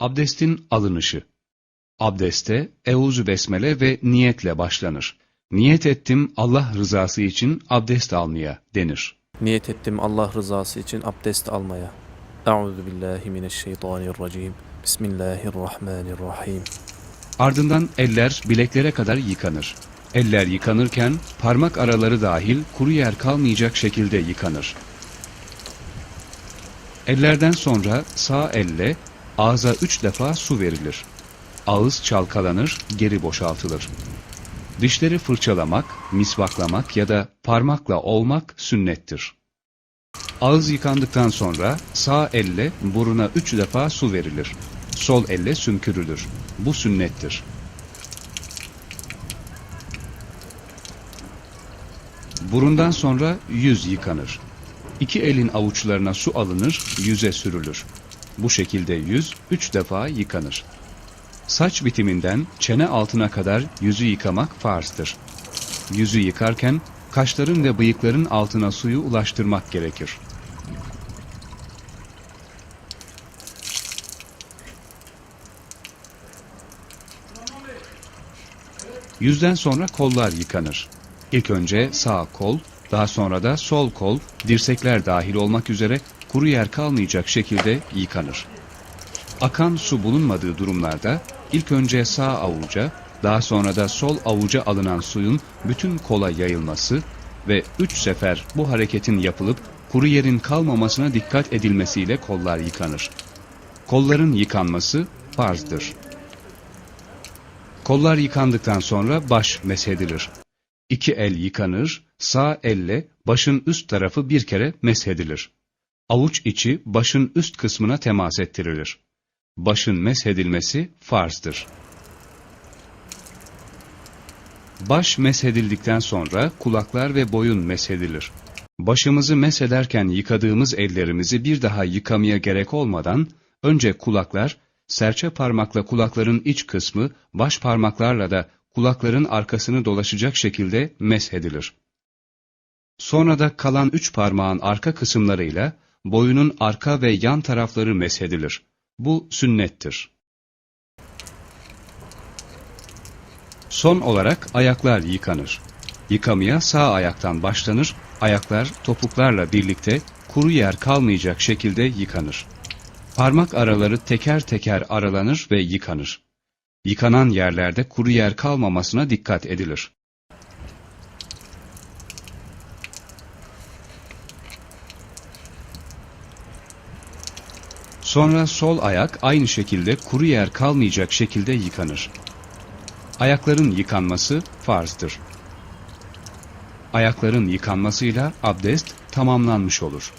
Abdestin alınışı. Abdeste Euzu Besmele ve niyetle başlanır. Niyet ettim Allah rızası için abdest almaya denir. Niyet ettim Allah rızası için abdest almaya. Euzu billahi mineşşeytanirracim. Bismillahirrahmanirrahim. Ardından eller bileklere kadar yıkanır. Eller yıkanırken parmak araları dahil kuru yer kalmayacak şekilde yıkanır. Ellerden sonra sağ elle ağza üç defa su verilir. Ağız çalkalanır, geri boşaltılır. Dişleri fırçalamak, misvaklamak ya da parmakla olmak sünnettir. Ağız yıkandıktan sonra sağ elle buruna üç defa su verilir. Sol elle sümkürülür. Bu sünnettir. Burundan sonra yüz yıkanır. İki elin avuçlarına su alınır, yüze sürülür. Bu şekilde yüz üç defa yıkanır. Saç bitiminden çene altına kadar yüzü yıkamak farzdır. Yüzü yıkarken kaşların ve bıyıkların altına suyu ulaştırmak gerekir. Yüzden sonra kollar yıkanır. İlk önce sağ kol, daha sonra da sol kol, dirsekler dahil olmak üzere kuru yer kalmayacak şekilde yıkanır. Akan su bulunmadığı durumlarda ilk önce sağ avuca, daha sonra da sol avuca alınan suyun bütün kola yayılması ve üç sefer bu hareketin yapılıp kuru yerin kalmamasına dikkat edilmesiyle kollar yıkanır. Kolların yıkanması farzdır. Kollar yıkandıktan sonra baş meshedilir. İki el yıkanır, sağ elle başın üst tarafı bir kere meshedilir. Avuç içi başın üst kısmına temas ettirilir. Başın meshedilmesi farzdır. Baş meshedildikten sonra kulaklar ve boyun meshedilir. Başımızı meshederken yıkadığımız ellerimizi bir daha yıkamaya gerek olmadan önce kulaklar, serçe parmakla kulakların iç kısmı, baş parmaklarla da kulakların arkasını dolaşacak şekilde meshedilir. Sonra da kalan üç parmağın arka kısımlarıyla boyunun arka ve yan tarafları meshedilir. Bu sünnettir. Son olarak ayaklar yıkanır. Yıkamaya sağ ayaktan başlanır, ayaklar topuklarla birlikte kuru yer kalmayacak şekilde yıkanır. Parmak araları teker teker aralanır ve yıkanır. Yıkanan yerlerde kuru yer kalmamasına dikkat edilir. Sonra sol ayak aynı şekilde kuru yer kalmayacak şekilde yıkanır. Ayakların yıkanması farzdır. Ayakların yıkanmasıyla abdest tamamlanmış olur.